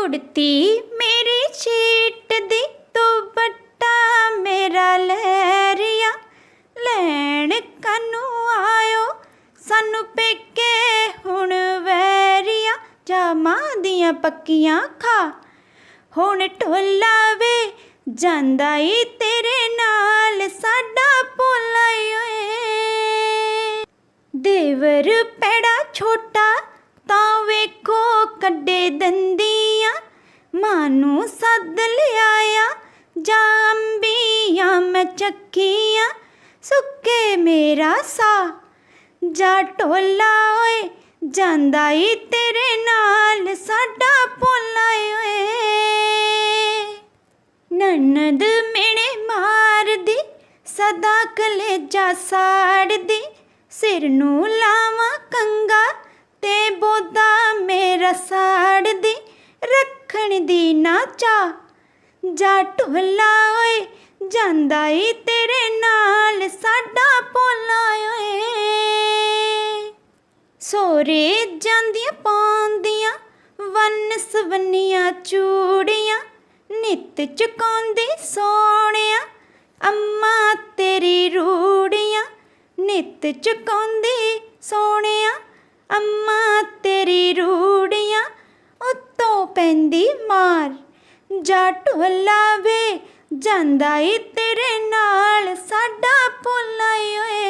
ਕੁੜਤੀ ਮੇਰੀ ਛੀਟ ਦੀ ਦੁਪੱਟਾ ਮੇਰਾ ਲਹਿਰੀਆ। ਲੈਣ ਕਾਨੂੰ ਆਇਓ, ਸਾਨੂੰ ਪੇਕੇ ਹੁਣ ਵੈਰੀਆ। ਜਾਮਾਂ ਦੀਆਂ ਪੱਕੀਆਂ ਖਾ। ਹੁਣ ਢੋਲਾ ਵੇ, ਜਾਂਦਾ ਈ ਤੇਰੇ ਨਾਲ ਸਾਡਾ ਭੋਲਾ ਓਏ। ਦੇਵਰ ਪੈੜਾ ਛੋਟਾ, ਤਾਂ ਵੇਖੋ ਕੱਡੇ ਦੰਦੀਆਂ ਮਾਂ ਨੂੰ ਸੱਦ ਲਿਆਇਆ ਜਾਂ ਮੈਂ ਚੱਕੀਆਂ, ਸੁੱਕੇ ਮੇਰਾ ਸਾ ਜਾ ਢੋਲਾ ਓਏ, ਜਾਂਦਾ ਈ ਤੇਰੇ ਨਾਲ, ਸਾਡਾ ਭੋਲਾ ਈ ਓਏ ਨਨਦ ਮਿਹਣੇ ਮਾਰਦੀ, ਸਦਾ ਕਲੇਜਾ ਸਾੜਦੀ, ਸਿਰ ਨੂੰ ਲਾਵਾਂ ਕੰਗਾ ਰੱਖਣ ਦੀ ਨਾਚਾ ਜਾ ਢੋਲਾ ਓਏ, ਜਾਂਦਾ ਈ ਤੇਰੇ ਨਾਲ, ਸਾਡਾ ਭੋਲਾ ਓਏ। ਸੋਰੇ ਜਾਂਦੀਆਂ ਪਾਉਂਦੀਆਂ, ਵੰਨ ਸਵੰਨੀਆਂ ਚੂੜੀਆਂ, ਨਿੱਤ ਚੁਕਾਉਂਦੀ ਸੋਹਣਿਆ, ਅੰਮਾ ਤੇਰੀ ਰੂੜੀਆਂ, ਨਿੱਤ ਚੁਕਾਉਂਦੀ ਪੈਂਦੀ ਮਾਰ। ਜਾ ਢੋਲਾ ਵੇ ਜਾਂਦਾ ਈ ਤੇਰੇ ਨਾਲ। ਸਾਡਾ ਭੋਲਾ ਈ ਓਏ